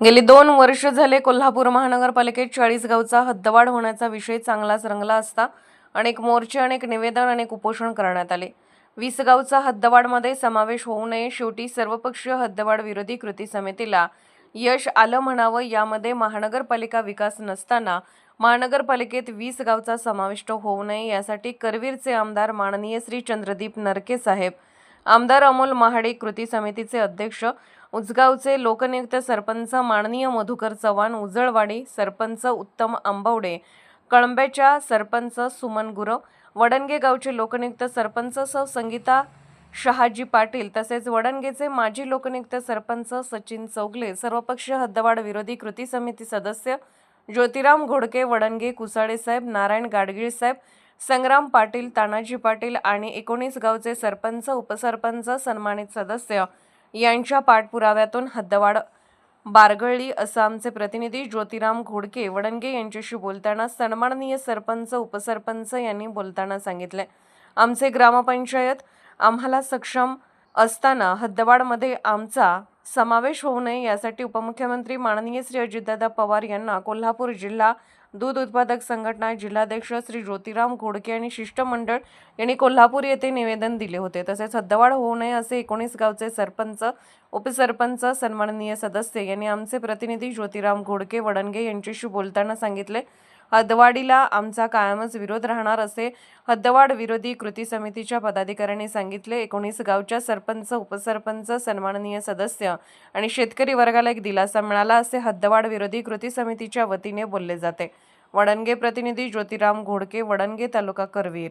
गेली दोन वर्ष झाले कोल्हापूर महानगरपालिकेत चाळीस गावचा हद्दवाढ होण्याचा विषय चांगलाच रंगला असता अनेक मोर्चे अनेक निवेदन अनेक उपोषण करण्यात आले. वीस गावचा हद्दवाढमध्ये समावेश होऊ नये शेवटी सर्वपक्षीय हद्दवाढ विरोधी कृती समितीला यश आलं म्हणावं यामध्ये महानगरपालिका विकास नसताना महानगरपालिकेत वीस गावचा समाविष्ट होऊ नये यासाठी करवीरचे आमदार माननीय श्री चंद्रदीप नरके साहेब आमदार अमोल महाडे कृती समितीचे अध्यक्ष उचगावचे लोकनियुक्त सरपंच माननीय मधुकर चव्हाण उजळवाडी सरपंच उत्तम आंबवडे कळंब्याच्या सरपंच सुमन गुरव वडणगे गावचे लोकनियुक्त सरपंच सौ संगीता शहाजी पाटील तसेच वडणगेचे माजी लोकनियुक्त सरपंच सचिन चौगले सर्वपक्षीय हद्दवाढ विरोधी कृती समिती सदस्य ज्योतिराम घोडके वडणगे कुसाळे साहेब नारायण गाडगीळ साहेब संग्राम पाटील तानाजी पाटील आणि एकोणीस गावचे सरपंच उपसरपंच सन्मानित सदस्य यांच्या पाठपुराव्यातून हद्दवाढ बारगळली असं आमचे प्रतिनिधी ज्योतिराम घोडके वडणगे यांच्याशी बोलताना सन्माननीय सरपंच उपसरपंच यांनी बोलताना सांगितले. आमचे ग्रामपंचायत आम्हाला सक्षम असताना हद्दवाडमध्ये आमचा समावेश होऊ नये यासाठी उपमुख्यमंत्री माननीय श्री अजितदादा पवार यांना कोल्हापूर जिल्हा दूध उत्पादक संघटना जिल्हाध्यक्ष श्री ज्योतिराम घोडके आणि शिष्टमंडळ यांनी कोल्हापूर येथे निवेदन दिले होते. तसेच हद्दवाढ होऊ नये असे एकोणीस गावचे सरपंच उपसरपंच सन्माननीय सदस्य यांनी आमचे प्रतिनिधी ज्योतिराम घोडके वडणगे यांच्याशी बोलताना सांगितले. हद्दवाढीला आमचा कायमच विरोध राहणार असे हद्दवाढ विरोधी कृती समितीच्या पदाधिकाऱ्यांनी सांगितले. एकोणीस गावच्या सरपंच उपसरपंच सन्माननीय सदस्य आणि शेतकरी वर्गाला एक दिलासा मिळाला असे हद्दवाढ विरोधी कृती समितीच्या वतीने बोलले जाते. वडणगे प्रतिनिधी ज्योतिराम घोडके वडणगे तालुका करवीर.